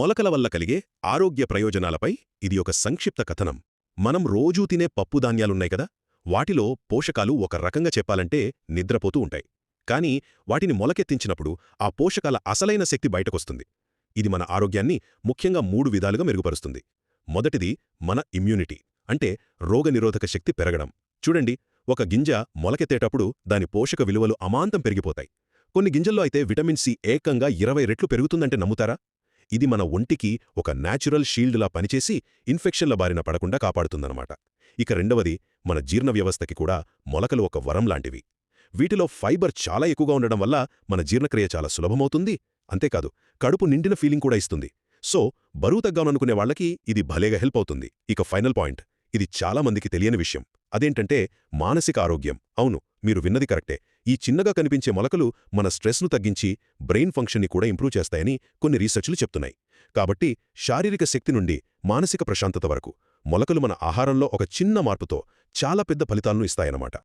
మొలకల వల్ల కలిగే ఆరోగ్య ప్రయోజనాలపై ఇది ఒక సంక్షిప్త కథనం. మనం రోజూ తినే పప్పుధాన్యాలున్నాయి కదా వాటిలో పోషకాలు ఒక రకంగా చెప్పాలంటే నిద్రపోతూ ఉంటాయి. కానీ వాటిని మొలకెత్తించినప్పుడు ఆ పోషకాల అసలైన శక్తి బయటకొస్తుంది. ఇది మన ఆరోగ్యాన్ని ముఖ్యంగా మూడు విధాలుగా మెరుగుపరుస్తుంది. మొదటిది మన ఇమ్యూనిటీ అంటే రోగనిరోధక శక్తి పెరగడం. చూడండి ఒక గింజ మొలకెత్తేటప్పుడు దాని పోషక విలువలు అమాంతం పెరిగిపోతాయి. కొన్ని గింజల్లో అయితే విటమిన్ సి ఏకంగా ఇరవై రెట్లు పెరుగుతుందంటే నమ్ముతారా? ఇది మన ఒంటికి ఒక న్యాచురల్ షీల్డ్లా పనిచేసి ఇన్ఫెక్షన్ల బారిన పడకుండా కాపాడుతుందన్నమాట. ఇక రెండవది మన జీర్ణ వ్యవస్థకి కూడా మొలకలు ఒక వరం లాంటివి. వీటిలో ఫైబర్ చాలా ఎక్కువగా ఉండడం వల్ల మన జీర్ణక్రియ చాలా సులభమవుతుంది. అంతేకాదు కడుపు నిండిన ఫీలింగ్ కూడా ఇస్తుంది. సో బరువు తగ్గామనుకునే వాళ్ళకి ఇది భలేగా హెల్ప్ అవుతుంది. ఇక ఫైనల్ పాయింట్ ఇది చాలామందికి తెలియని విషయం. అదేంటంటే మానసిక ఆరోగ్యం. అవును మీరు విన్నది కరెక్టే. ఈ చిన్నగా కనిపించే మొలకలు మన స్ట్రెస్ను తగ్గించి బ్రెయిన్ ఫంక్షన్ని కూడా ఇంప్రూవ్ చేస్తాయని కొన్ని రీసెర్చ్లు చెప్తున్నాయి. కాబట్టి శారీరక శక్తి నుండి మానసిక ప్రశాంతత వరకు మొలకలు మన ఆహారంలో ఒక చిన్న మార్పుతో చాలా పెద్ద ఫలితాలను ఇస్తాయన్నమాట.